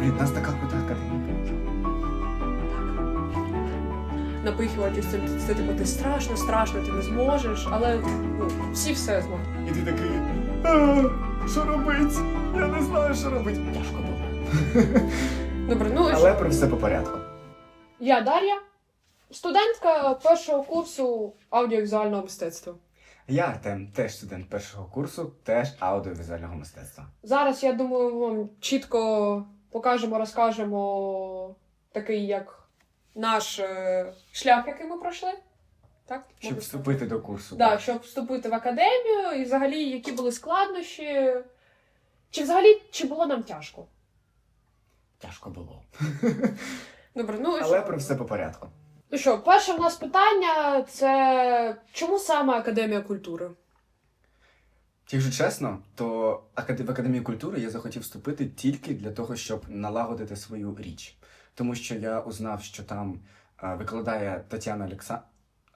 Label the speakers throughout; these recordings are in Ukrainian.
Speaker 1: Блін, нас така академія.
Speaker 2: Напихувати це, це типу, ти страшно, страшно, ти не зможеш, але ну, всі все зможуть.
Speaker 1: І ти такий. «А, Що робить? Я не знаю, що робить. Тяжко було.
Speaker 2: Добре, ну і
Speaker 1: Але
Speaker 2: що?
Speaker 1: про все по порядку.
Speaker 2: Я Дар'я, студентка першого курсу аудіовізуального мистецтва.
Speaker 1: Я Артем, теж студент першого курсу, теж аудіовізуального мистецтва.
Speaker 2: Зараз, я думаю, вам чітко покажемо, розкажемо такий, як наш е, шлях, який ми пройшли. Так?
Speaker 1: Щоб
Speaker 2: Можна
Speaker 1: вступити до курсу.
Speaker 2: Да, щоб вступити в академію, і взагалі, які були складнощі. Чи взагалі чи було нам тяжко?
Speaker 1: Тяжко було.
Speaker 2: Добре, ну і
Speaker 1: Але
Speaker 2: що?
Speaker 1: про все по порядку.
Speaker 2: Ну що, перше в нас питання це чому саме Академія культури?
Speaker 1: Якщо чесно, то в Академію культури я захотів вступити тільки для того, щоб налагодити свою річ. Тому що я узнав, що там е, викладає Тетяна Олекса...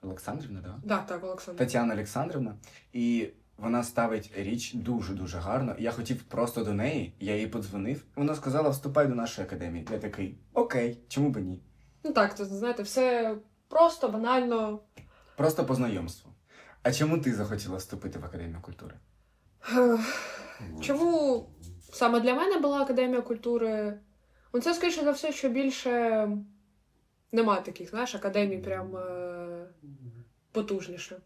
Speaker 1: Олександрівна, да?
Speaker 2: Да, так, Олександр.
Speaker 1: Тетяна Олександрівна, і вона ставить річ дуже-дуже гарно. Я хотів просто до неї, я їй подзвонив. Вона сказала: вступай до нашої академії. Я такий, окей, чому б ні?
Speaker 2: Ну так, то знаєте, все просто, банально.
Speaker 1: Просто по знайомству. А чому ти захотіла вступити в Академію культури?
Speaker 2: Чому саме для мене була Академія культури? Ну, це, скоріше за все, що більше нема таких, знаєш, академій прям е- потужніше.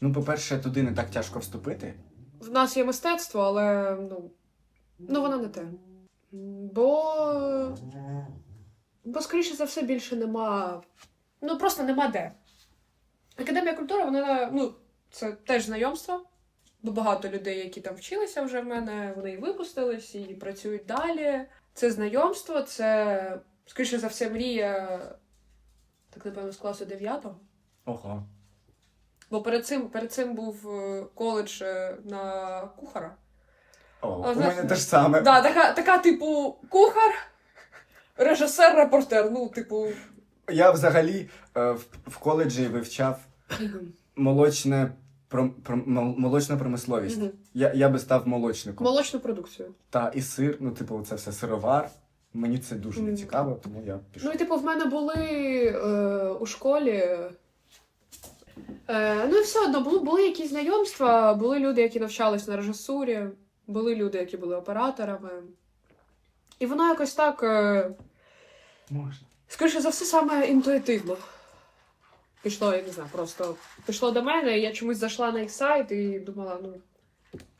Speaker 1: Ну, по-перше, туди не так тяжко вступити.
Speaker 2: В нас є мистецтво, але ну, ну воно не те. Бо. Бо, скоріше за все, більше нема. Ну, просто нема де. Академія культури, вона, ну, це теж знайомство. Бо багато людей, які там вчилися вже в мене, вони і випустились, і працюють далі. Це знайомство, це, скоріше за все, мрія, так напевно, з класу 9
Speaker 1: Ого.
Speaker 2: Бо перед цим, перед цим був е, коледж е, на кухара.
Speaker 1: О,
Speaker 2: А,
Speaker 1: у
Speaker 2: знаєш,
Speaker 1: мене те ж саме.
Speaker 2: Да, така, така, типу, кухар, режисер, репортер. Ну, типу.
Speaker 1: Я взагалі е, в, в коледжі вивчав молочне про, про, мол- молочну промисловість.
Speaker 2: Мгм.
Speaker 1: Я, я би став молочником.
Speaker 2: Молочну продукцію.
Speaker 1: Та і сир, ну, типу, це все сировар. Мені це дуже не
Speaker 2: Мгм.
Speaker 1: цікаво, тому я пішов.
Speaker 2: Ну, і типу, в мене були е, у школі. Е, ну і все одно були, були якісь знайомства, були люди, які навчались на режисурі, були люди, які були операторами. І воно якось так, е,
Speaker 1: Можна.
Speaker 2: скоріше за все, саме інтуїтивно. Пішло, я не знаю, просто пішло до мене, і я чомусь зайшла на їх сайт і думала, ну.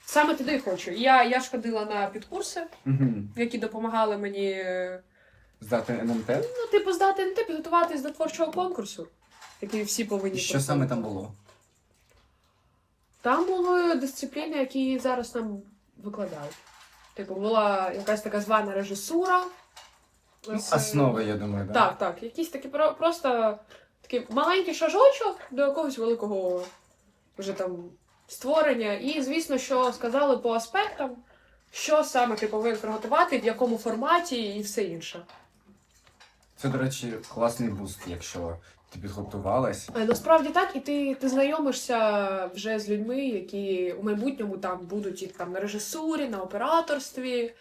Speaker 2: Саме туди хочу. Я, я ж ходила на підкурси,
Speaker 1: Угу.
Speaker 2: які допомагали мені е,
Speaker 1: Здати НМТ?
Speaker 2: Ну, типу, здати не типу, готуватись до творчого конкурсу, який всі повинні
Speaker 1: І що
Speaker 2: проходити.
Speaker 1: саме там було?
Speaker 2: Там були дисципліни, які зараз нам викладають. Типу, була якась така звана режисура.
Speaker 1: Ну,
Speaker 2: Ось, е,
Speaker 1: основи, я думаю, да?
Speaker 2: Так, так. Якийсь такий про- просто такий маленький шажочок до якогось великого вже там створення. І, звісно, що сказали по аспектам, що саме ти повинен приготувати, в якому форматі і все інше.
Speaker 1: Це, до речі, класний буст, якщо ти підготувалась.
Speaker 2: Е, Насправді так, і ти, ти знайомишся вже з людьми, які у майбутньому там будуть і там на режисурі, на операторстві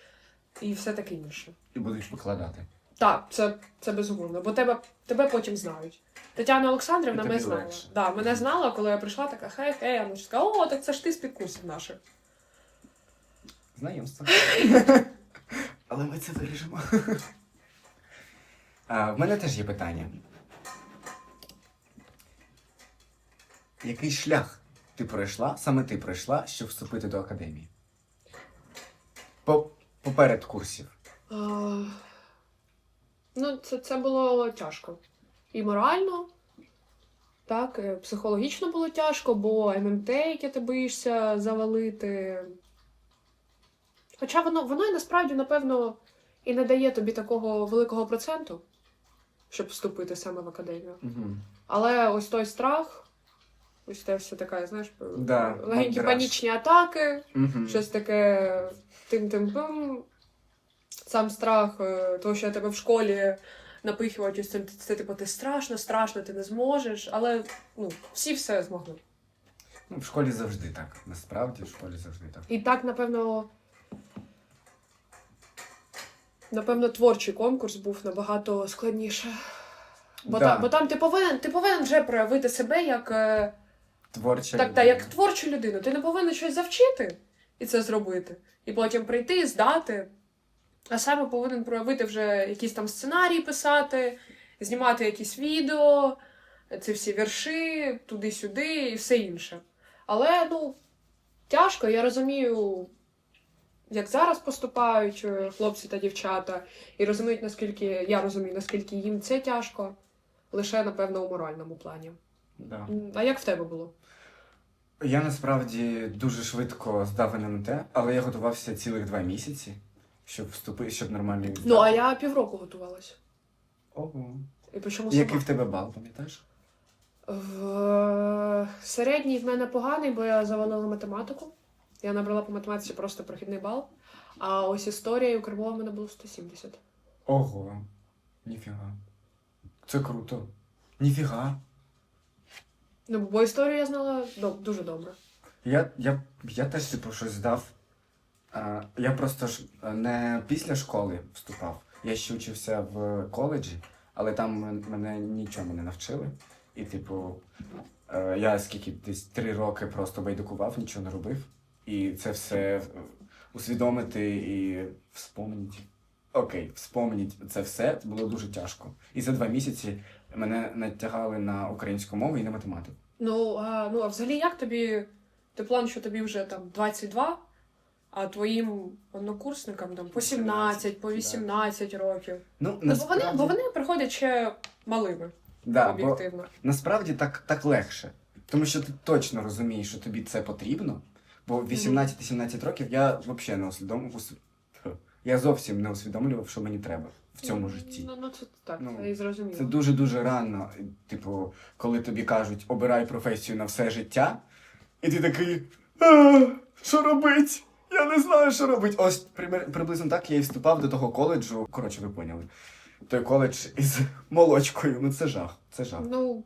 Speaker 2: і все таке інше.
Speaker 1: І будуть викладати.
Speaker 2: Так, це, це безумовно, бо тебе, тебе потім знають. Тетяна Олександрівна мене знала.
Speaker 1: легше.
Speaker 2: Да, мене знала, коли я прийшла, така хей, хей, а сказала, о, так це ж ти з підкурсів наших.
Speaker 1: Знайомство. Але ми це виріжемо. А, в мене теж є питання. Який шлях ти пройшла, саме ти пройшла, щоб вступити до академії? По, поперед курсів.
Speaker 2: Ну, це, це було тяжко. І морально, так, і психологічно було тяжко, бо ММТ, яке ти боїшся завалити. Хоча воно, воно і насправді, напевно, і не дає тобі такого великого проценту, щоб вступити саме в академію.
Speaker 1: Угу.
Speaker 2: Але ось той страх, ось те все таке, знаєш,
Speaker 1: Да,
Speaker 2: легенькі
Speaker 1: мандраж.
Speaker 2: панічні атаки,
Speaker 1: Угу.
Speaker 2: щось таке тим-тим-тим. Сам страх, е, того, що я тебе в школі напихують, ось це, це типу, ти страшно, страшно, ти не зможеш, але ну, всі все змогли.
Speaker 1: Ну, в школі завжди так. Насправді в школі завжди так.
Speaker 2: І так, напевно. Напевно, творчий конкурс був набагато складніше. Бо,
Speaker 1: Да.
Speaker 2: там, бо там ти повинен, ти повинен вже проявити себе як, е,
Speaker 1: Творча
Speaker 2: так, та, як творчу людину. Ти не повинен щось завчити і це зробити. І потім прийти, здати. А саме повинен проявити вже якісь там сценарії писати, знімати якісь відео, ці всі вірші, туди-сюди і все інше. Але ну, тяжко, я розумію, як зараз поступають е, хлопці та дівчата, і розуміють, наскільки я розумію, наскільки їм це тяжко, лише, напевно, у моральному плані.
Speaker 1: Да.
Speaker 2: А як в тебе було?
Speaker 1: Я насправді дуже швидко здав НМТ, але я готувався цілих два місяці, щоб вступити, щоб нормально їх
Speaker 2: Ну, а я півроку готувалася.
Speaker 1: Ого.
Speaker 2: І сама.
Speaker 1: Який в тебе бал, пам'ятаєш?
Speaker 2: В середній в мене поганий, бо я завалила математику. Я набрала по математиці просто прохідний бал. А ось історія і Укрмова в мене було 170.
Speaker 1: Ого. Ніфіга. Це круто. Ніфіга.
Speaker 2: Ну, бо історію я знала доб- дуже добре.
Speaker 1: Я, я, я теж типу щось здав. А, я просто ж е, не після школи вступав. Я ще вчився в коледжі, але там мене нічому не навчили. І, типу, е, я скільки десь три роки просто байдикував, нічого не робив. І це все е, усвідомити і вспомнити. Окей, вспомніть це все було дуже тяжко. І за два місяці мене натягали на українську мову і на математику.
Speaker 2: Ну, а, ну, а взагалі як тобі. Ти план, що тобі вже там 22, а твоїм однокурсникам там по 17, по 18 років.
Speaker 1: Ну,
Speaker 2: Ну, бо вони, бо вони приходять ще малими,
Speaker 1: да, бо
Speaker 2: об'єктивно.
Speaker 1: насправді так, так легше. Тому що ти точно розумієш, що тобі це потрібно. Бо в 18-17 років я взагалі не усвідомив. ус- Я зовсім не усвідомлював, що мені треба в цьому житті.
Speaker 2: Ну, ну це так,
Speaker 1: Ну,
Speaker 2: це і зрозуміло.
Speaker 1: Це дуже-дуже рано. Типу, коли тобі кажуть, обирай професію на все життя, і ти такий. «А, Що робить? Я не знаю, що робить. Ось приблизно так я і вступав до того коледжу. Коротше, ви поняли. Той коледж із молочкою. Ну це жах. Це жах.
Speaker 2: Ну,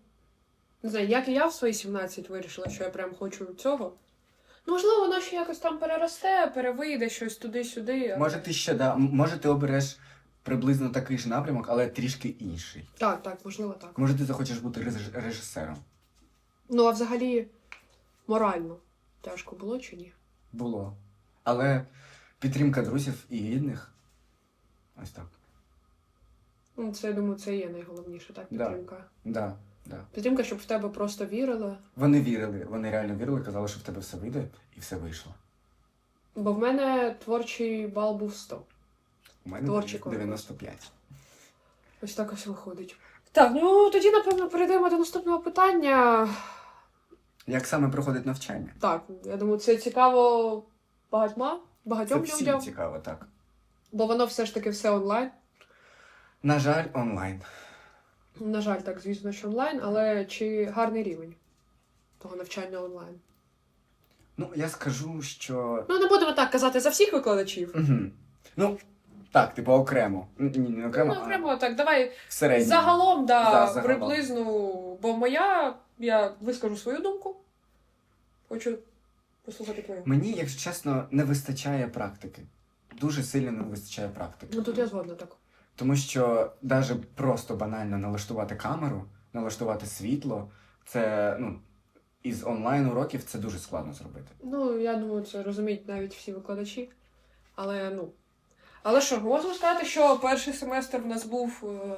Speaker 2: не знаю, як і я в свої 17 вирішила, що я прям хочу цього. Ну, можливо, воно ще якось там переросте, перевийде щось туди-сюди. але-
Speaker 1: Може, ти ще да, може, ти обереш приблизно такий ж напрямок, але трішки інший.
Speaker 2: Так, так, можливо, так.
Speaker 1: Може, ти захочеш бути реж- режисером.
Speaker 2: Ну, а взагалі, морально тяжко було чи ні?
Speaker 1: Було. Але підтримка друзів і рідних. Ось так.
Speaker 2: Ну, це, я думаю, це є найголовніше, так, підтримка.
Speaker 1: Да, да.
Speaker 2: Підтримка, щоб в тебе просто вірили.
Speaker 1: Вони вірили, вони реально вірили, казали, що в тебе все вийде, і все вийшло.
Speaker 2: Бо в мене творчий бал був 100.
Speaker 1: У мене
Speaker 2: Творчий конкурс.
Speaker 1: 95.
Speaker 2: Ось так ось виходить. Так, ну тоді, напевно, перейдемо до наступного питання.
Speaker 1: Як саме проходить навчання?
Speaker 2: Так, я думаю, це цікаво багатьма,
Speaker 1: Це
Speaker 2: багатьом
Speaker 1: всім
Speaker 2: людям,
Speaker 1: цікаво, так.
Speaker 2: бо воно все ж таки все онлайн.
Speaker 1: На жаль, онлайн.
Speaker 2: На жаль, так, звісно, що онлайн, але чи гарний рівень того навчання онлайн?
Speaker 1: Ну, я скажу, що.
Speaker 2: Ну, не будемо так казати за всіх викладачів.
Speaker 1: Угу. Ну, так, типу, окремо. Ні, ні, не окремо,
Speaker 2: Ну,
Speaker 1: а
Speaker 2: окремо так, давай
Speaker 1: в середньому.
Speaker 2: загалом, да,
Speaker 1: Да, загалом.
Speaker 2: приблизно, бо моя, я вискажу свою думку. Хочу послухати твою.
Speaker 1: Мені, якщо чесно, не вистачає практики. Дуже сильно не вистачає практики.
Speaker 2: Ну тут я згодна так.
Speaker 1: Тому що навіть просто банально налаштувати камеру, налаштувати світло, це ну, із онлайн уроків це дуже складно зробити.
Speaker 2: Ну, я думаю, це розуміють навіть всі викладачі. Але ну. Але що, можна сказати, що перший семестр в нас був е,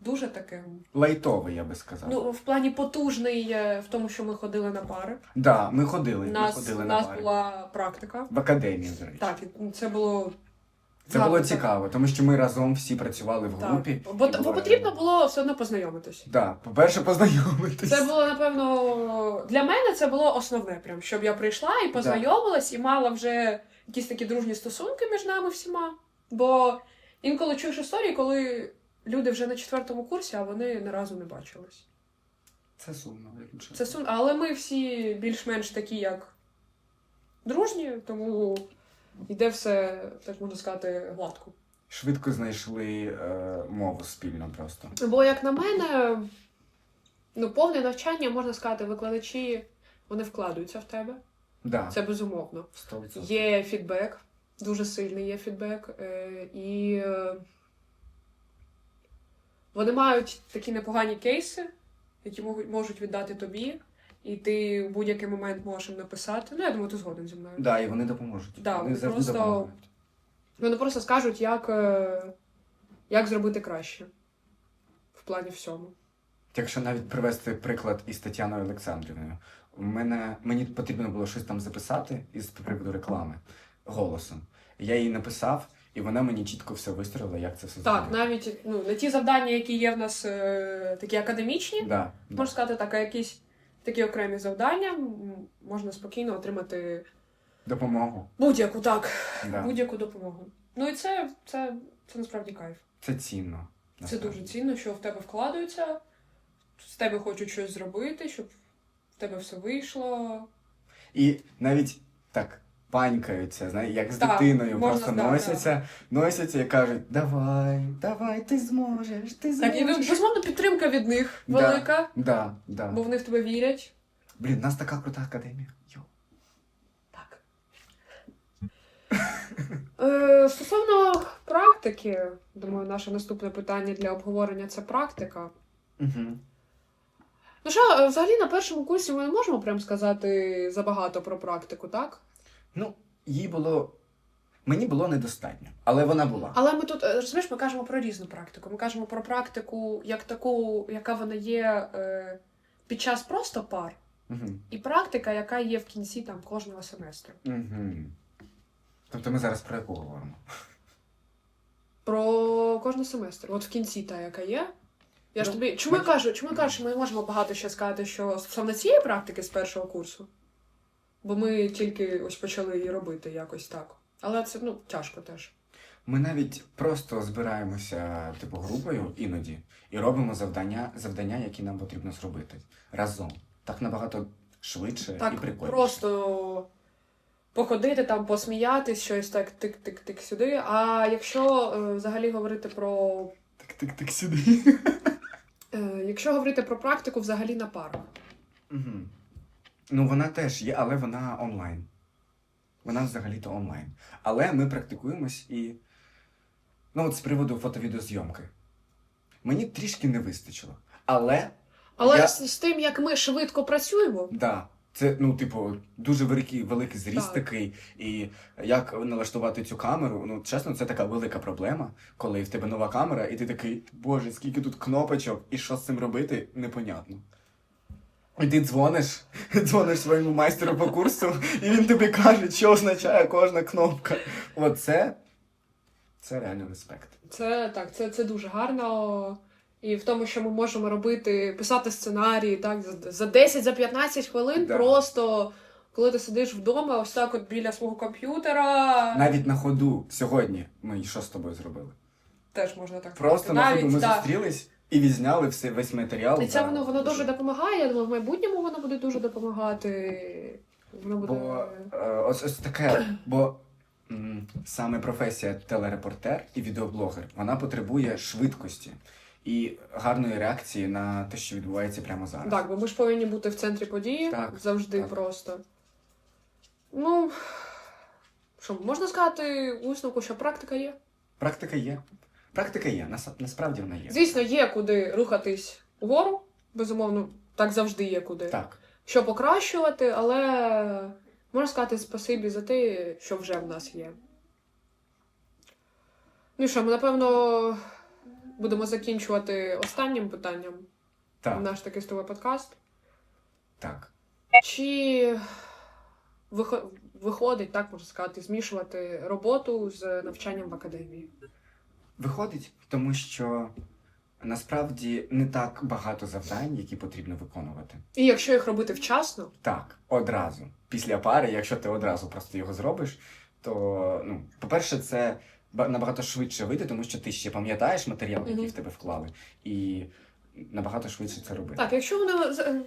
Speaker 2: дуже таким.
Speaker 1: Лайтовий, я би сказав.
Speaker 2: Ну, в плані потужний е, в тому, що ми ходили на пари.
Speaker 1: да, ми ходили.
Speaker 2: У
Speaker 1: ми
Speaker 2: нас,
Speaker 1: ходили
Speaker 2: у
Speaker 1: на пари.
Speaker 2: була практика.
Speaker 1: В академії, до речі.
Speaker 2: Так, це було.
Speaker 1: Це
Speaker 2: гарно,
Speaker 1: було
Speaker 2: так.
Speaker 1: цікаво, тому що ми разом всі працювали в
Speaker 2: Так.
Speaker 1: групі.
Speaker 2: Бо, бо потрібно було все одно познайомитись.
Speaker 1: Да, по-перше, познайомитись.
Speaker 2: Це було, напевно, для мене це було основне, прям, щоб я прийшла і познайомилась, і мала вже якісь такі дружні стосунки між нами всіма. Бо інколи чуєш історії, коли люди вже на четвертому курсі, а вони ні разу не бачились.
Speaker 1: Це сумно, як чесно.
Speaker 2: Це сум... Але ми всі більш-менш такі, як дружні, тому йде все, так можна сказати, гладко.
Speaker 1: Швидко знайшли е, мову спільно просто.
Speaker 2: Бо, як на мене, ну, повне навчання, можна сказати, викладачі вони вкладаються в тебе.
Speaker 1: Да,
Speaker 2: Це безумовно.
Speaker 1: 100%.
Speaker 2: Є фідбек, Дуже сильний є фідбек. Е, і е, вони мають такі непогані кейси, які можуть- віддати тобі, і ти в будь-який момент можеш їм написати. Ну, я думаю, ти згоден зі мною.
Speaker 1: Да, і вони допоможуть.
Speaker 2: Да,
Speaker 1: вони завжди
Speaker 2: просто-
Speaker 1: допомагають.
Speaker 2: Вони просто скажуть, як, е, як зробити краще в плані всьому.
Speaker 1: Якщо навіть привести приклад із Тетяною Олександрівною, мене мені потрібно було щось там записати із приводу реклами голосом. Я їй написав, і вона мені чітко все вистроїла, як це все
Speaker 2: Так,
Speaker 1: зробити.
Speaker 2: навіть ну, не ті завдання, які є в нас е, такі академічні,
Speaker 1: Да, да.
Speaker 2: можна сказати, так, а якісь такі окремі завдання м, можна спокійно отримати
Speaker 1: Допомогу.
Speaker 2: будь-яку, так,
Speaker 1: Да.
Speaker 2: будь-яку допомогу. Ну і це, це, це насправді кайф.
Speaker 1: Це цінно.
Speaker 2: Це
Speaker 1: насправді.
Speaker 2: дуже цінно, що в тебе вкладаються, з тебе хочуть щось зробити, щоб в тебе все вийшло.
Speaker 1: І навіть так панькаються, знаєш, як з
Speaker 2: Так,
Speaker 1: дитиною
Speaker 2: можна,
Speaker 1: просто
Speaker 2: да,
Speaker 1: носяться, носяться і кажуть: давай, давай, ти зможеш, ти зможеш.
Speaker 2: Так, і ну, безумовно підтримка від них велика,
Speaker 1: Да, да.
Speaker 2: бо вони в тебе вірять.
Speaker 1: Блін, у нас така крута академія. Йо.
Speaker 2: Так. Е, стосовно практики, думаю, наше наступне питання для обговорення це практика.
Speaker 1: Угу.
Speaker 2: Ну що, е, взагалі на першому курсі ми не можемо прям сказати забагато про практику, так?
Speaker 1: Ну, їй було. Мені було недостатньо, але вона була.
Speaker 2: Але ми тут, е, розумієш, ми кажемо про різну практику. Ми кажемо про практику як таку, яка вона є е, під час просто пар,
Speaker 1: Угу.
Speaker 2: і практика, яка є в кінці там кожного семестру.
Speaker 1: Угу. Тобто ми зараз про яку говоримо?
Speaker 2: Про кожен семестр. От в кінці та, яка є. Я ж
Speaker 1: Ну,
Speaker 2: тобі. Чому я
Speaker 1: ми-
Speaker 2: кажу, чому я кажу, що ми можемо багато ще сказати, що стосовно цієї практики з першого курсу? Бо ми тільки ось почали її робити якось так. Але це ну тяжко теж.
Speaker 1: Ми навіть просто збираємося, типу, групою іноді і робимо завдання, завдання, які нам потрібно зробити разом. Так набагато швидше і
Speaker 2: Так
Speaker 1: прикольніше.
Speaker 2: просто походити там, посміятись, щось так тик-тик-тик сюди. А якщо е, взагалі говорити про.
Speaker 1: Так сюди.
Speaker 2: Е, якщо говорити про практику взагалі на парах.
Speaker 1: Угу. Ну, вона теж є, але вона онлайн. Вона взагалі-то онлайн. Але ми практикуємось і. Ну, от з приводу фото-відеозйомки. Мені трішки не вистачило. Але,
Speaker 2: Але
Speaker 1: Я-
Speaker 2: з, з тим, як ми швидко працюємо,
Speaker 1: да, це, ну, типу, дуже великий, великий зріст
Speaker 2: Так.
Speaker 1: такий. І як налаштувати цю камеру, ну, чесно, це така велика проблема, коли в тебе нова камера, і ти такий, боже, скільки тут кнопочок, і що з цим робити, непонятно. І ти дзвониш, дзвониш своєму майстеру по курсу, і він тобі каже, що означає кожна кнопка. Оце це реально респект.
Speaker 2: Це так, це, це дуже гарно. І в тому, що ми можемо робити, писати сценарії, так, за- за 10 за 15 хвилин,
Speaker 1: Да.
Speaker 2: просто коли ти сидиш вдома, ось так от біля свого комп'ютера.
Speaker 1: Навіть на ходу сьогодні ми що з тобою зробили?
Speaker 2: Теж можна так
Speaker 1: Просто
Speaker 2: робити.
Speaker 1: на ходу ми
Speaker 2: так.
Speaker 1: зустрілись і відзняли все, весь матеріал.
Speaker 2: І це воно, воно дуже допомагає. Я думаю, в майбутньому воно буде дуже допомагати. Воно буде.
Speaker 1: Бо е, ось, ось таке, бо м, саме професія телерепортер і відеоблогер вона потребує швидкості і гарної реакції на те, що відбувається прямо зараз.
Speaker 2: Так, бо ми ж повинні бути в центрі події
Speaker 1: Так,
Speaker 2: завжди
Speaker 1: так.
Speaker 2: просто. Ну, що, можна сказати у висновку, що практика є.
Speaker 1: Практика є. Практика є, нас, насправді вона є.
Speaker 2: Звісно, є куди рухатись угору, безумовно, так завжди є куди.
Speaker 1: Так.
Speaker 2: Що покращувати, але можна сказати спасибі за те, що вже в нас є. Ну і що, ми напевно будемо закінчувати останнім питанням
Speaker 1: Так.
Speaker 2: наш такий з тобою подкаст.
Speaker 1: Так.
Speaker 2: Чи вихо- виходить, так можна сказати, змішувати роботу з навчанням в академії?
Speaker 1: Виходить, тому що насправді не так багато завдань, які потрібно виконувати.
Speaker 2: І якщо їх робити вчасно,
Speaker 1: Так, одразу. Після пари, якщо ти одразу просто його зробиш, то, ну, по-перше, це ба- набагато швидше вийде, тому що ти ще пам'ятаєш матеріал, який
Speaker 2: Мгм.
Speaker 1: в тебе вклали, і набагато швидше це робити.
Speaker 2: так, якщо воно з-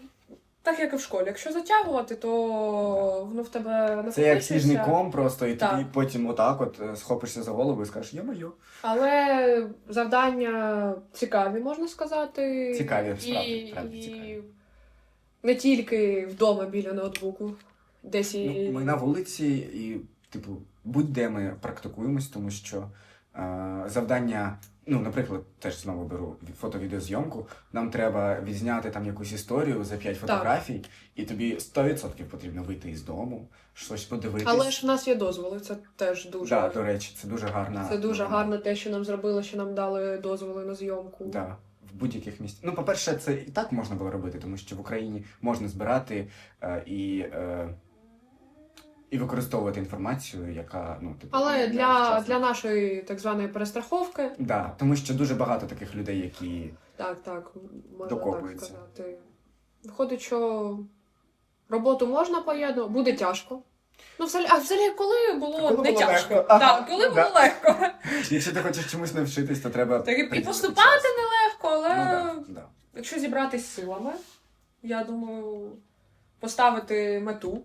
Speaker 2: так як і в школі, якщо затягувати, то воно в тебе
Speaker 1: Це як
Speaker 2: накопичується.
Speaker 1: сніжний ком просто, і
Speaker 2: Так.
Speaker 1: тобі потім отак от е, схопишся за голову і скажеш, йо-моє.
Speaker 2: Але завдання цікаві, можна сказати.
Speaker 1: Цікаві, справді,
Speaker 2: і
Speaker 1: цікаві.
Speaker 2: не тільки вдома біля ноутбуку, десь і.
Speaker 1: Ну, ми на вулиці, і типу, будь-де ми практикуємось, тому що е, завдання, ну, наприклад, теж знову беру фото-відеозйомку, нам треба відзняти там якусь історію за 5 фотографій, і тобі 100% потрібно вийти із дому, щось подивитись.
Speaker 2: Але ж в нас є дозволи, це теж дуже.
Speaker 1: Да, до речі, це дуже гарна.
Speaker 2: Це дуже
Speaker 1: новина.
Speaker 2: гарно те, що нам зробили, що нам дали дозволи на зйомку.
Speaker 1: Да, в будь-яких місцях. Ну, по-перше, це і так можна було робити, тому що в Україні можна збирати е, і, е, і використовувати інформацію, яка ну типу
Speaker 2: Але для, для нашої так званої перестраховки,
Speaker 1: да, тому що дуже багато таких людей, які
Speaker 2: так, так, можна так
Speaker 1: Докопуються.
Speaker 2: сказати. Виходить, що роботу можна поєднувати, буде тяжко. Ну, взагалі, а взагалі, коли було
Speaker 1: Коли
Speaker 2: не
Speaker 1: було
Speaker 2: тяжко?
Speaker 1: легко.
Speaker 2: Так, коли
Speaker 1: да.
Speaker 2: було легко.
Speaker 1: якщо ти хочеш чомусь навчитись, то треба
Speaker 2: Так і
Speaker 1: приділити
Speaker 2: поступати
Speaker 1: час.
Speaker 2: нелегко, але
Speaker 1: Ну, да, да.
Speaker 2: якщо зібратись силами, я думаю, поставити мету.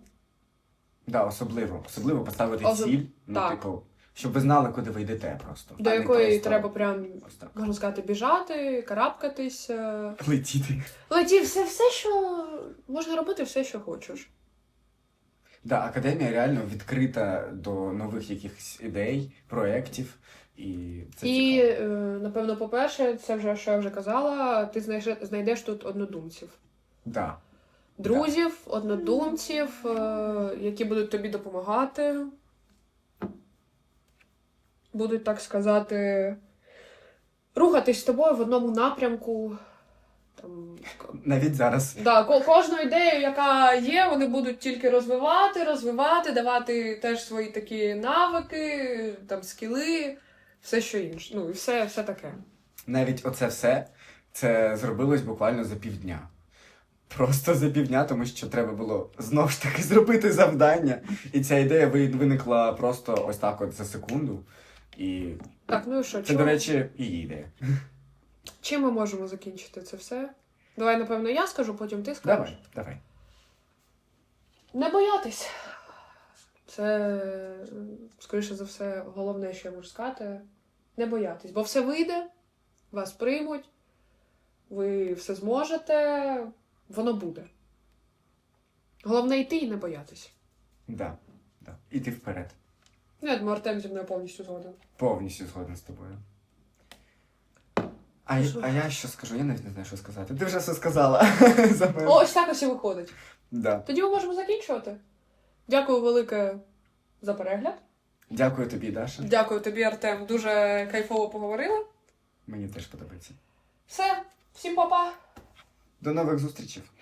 Speaker 1: Да, особливо, особливо поставити
Speaker 2: Особ-
Speaker 1: ціль, ну,
Speaker 2: так.
Speaker 1: типу, щоб ви знали, куди ви йдете просто.
Speaker 2: До
Speaker 1: а не
Speaker 2: якої
Speaker 1: просто
Speaker 2: треба прям,
Speaker 1: ось так.
Speaker 2: можна сказати, біжати, карабкатись. е.
Speaker 1: летіти.
Speaker 2: Леті, все, все, що можна робити, все, що хочеш.
Speaker 1: Да, академія реально відкрита до нових якихось ідей, проєктів. І це
Speaker 2: І,
Speaker 1: цікаво.
Speaker 2: е, напевно, по-перше, це вже що я вже казала, ти знайдеш, знайдеш тут однодумців.
Speaker 1: Да.
Speaker 2: Друзів, однодумців, е, які будуть тобі допомагати. Будуть, так сказати, рухатись з тобою в одному напрямку. Там,
Speaker 1: Навіть зараз.
Speaker 2: Да, кожну ідею, яка є, вони будуть тільки розвивати, розвивати, давати теж свої такі навики, там скіли, все що інше. Ну і все, все таке.
Speaker 1: Навіть оце все це зробилось буквально за півдня. Просто за півдня, тому що треба було знову ж таки зробити завдання. І ця ідея виникла просто ось так от за секунду. І
Speaker 2: Так, ну і що,
Speaker 1: це,
Speaker 2: чим,
Speaker 1: до речі, її ідея.
Speaker 2: чим ми можемо закінчити це все? Давай, напевно, я скажу, потім ти скажеш.
Speaker 1: Давай, давай.
Speaker 2: Не боятись. Це, скоріше за все, головне, що я можу сказати. Не боятись, бо все вийде, вас приймуть, ви все зможете, воно буде. Головне йти і не боятись.
Speaker 1: Да, да. Іти вперед.
Speaker 2: Ну, я думаю, Артем зі мною повністю згоден.
Speaker 1: Повністю згоден з тобою. А, я-
Speaker 2: Що?
Speaker 1: а я що скажу? Я навіть не знаю, що сказати. Ти вже все сказала за мене.
Speaker 2: О, ось так ось і виходить.
Speaker 1: Да.
Speaker 2: Тоді ми можемо закінчувати. Дякую велике за перегляд.
Speaker 1: Дякую тобі, Даша.
Speaker 2: Дякую тобі, Артем. Дуже кайфово поговорили.
Speaker 1: Мені теж подобається.
Speaker 2: Все, всім па-па!
Speaker 1: До нових зустрічей.